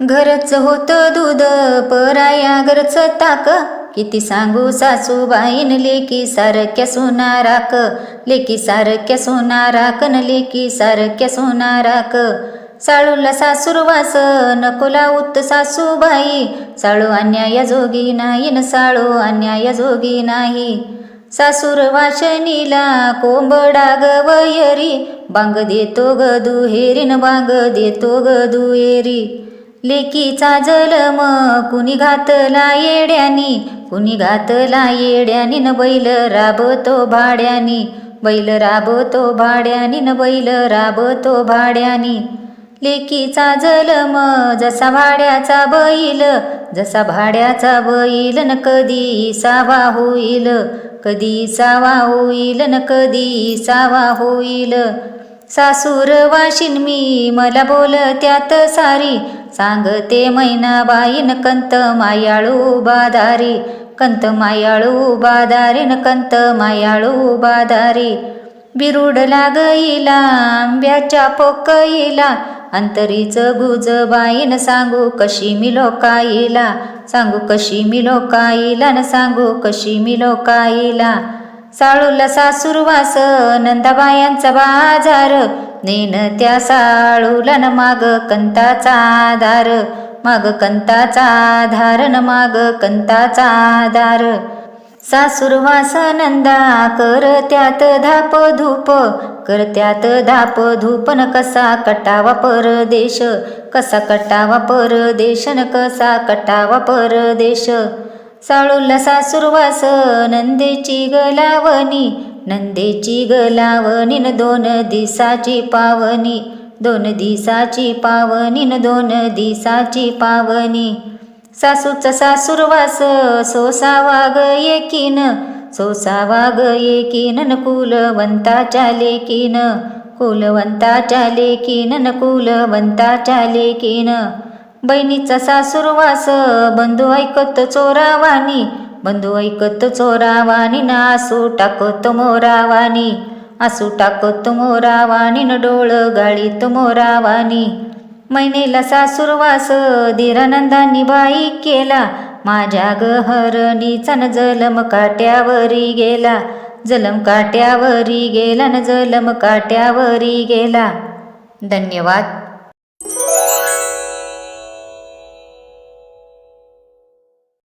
घरच होतं दूध पराया घरचं ताक. किती सांगू सासूबाईन लेकी सारख्या सोना राक लेकी सारख्या सोना राकन लेकी सारख्या सोना राक साळूला सासूरवास नकोला उत सासूबाई. साळू अन्याय जोगी नाही न साळू अन्याय जोगी नाही. सासूर वाशनीला कोंबडा गवयरी बांग देतो ग दुहेरीन बांग देतो ग दुहेरी. लेकीचा जलम कुणी घातला येड्यानी? कुणी घातला येड्यानी न बैल राबतो भाड्यानी? बैल राबतो भाड्यानी न बैल राबतो भाड्यानी? लेकीचा जलम जसा भाड्याचा बैल जसा भाड्याचा बैल न कधी सावा होईल. कधी सावा होईल न कधी सावा होईल. सासूर वाशिन मी मला बोल त्यात सारी. सांगते मैनाबाईन कंत मायाळू बादारी. कंत मायाळू बादारी न कंत मायाळू बादारी. बिरुड लागईला आंब्याच्या पोकईला. अंतरीच गुज बाईन सांगू कशी मी लोकाईला. सांगू कशी मी लोकाईला न सांगू कशी मी लोकाईला. साळूला सासूरवास नंदाबायांचा बाजार. नेन त्या साळूला न माग कंताचा आधार. माग कंताचा आधार न माग कंताचा आधार. सासूरवास नंदा कर त्यात धाप धूप. कर त्यात धाप धूप न कसा कटावा परदेश. कसा कटावा परदेश न कसा कटावा परदेश. साळुल्लसा सुरवास नंदेची गलावणी नंदेची गलावणी न दोन दिसाची पावनी दोन दिसाची पावनी न दोन दिसाची पावनी सासूचा सासुरवास सोसा वाग एकीन सोसा वाग एकीन न कुलवंताच्या लेकीन कुलवंताच्या लेकीन न कुलवंताच्या लेकीन. बहिणीचा सासूरवास बंधू ऐकत चोरावानी बंधू ऐकत चोरावानी ना आसू टाकत मोरावानी आसू टाकत मोरावानी न डोळ गाळीत मोरावानी मैनेला सासूरवास धीरानंदानी बाई केला माझ्या गहरणीचा न जलम काट्यावरी गेला जलम काट्यावरी गेला न जलम काट्यावरी गेला. धन्यवाद.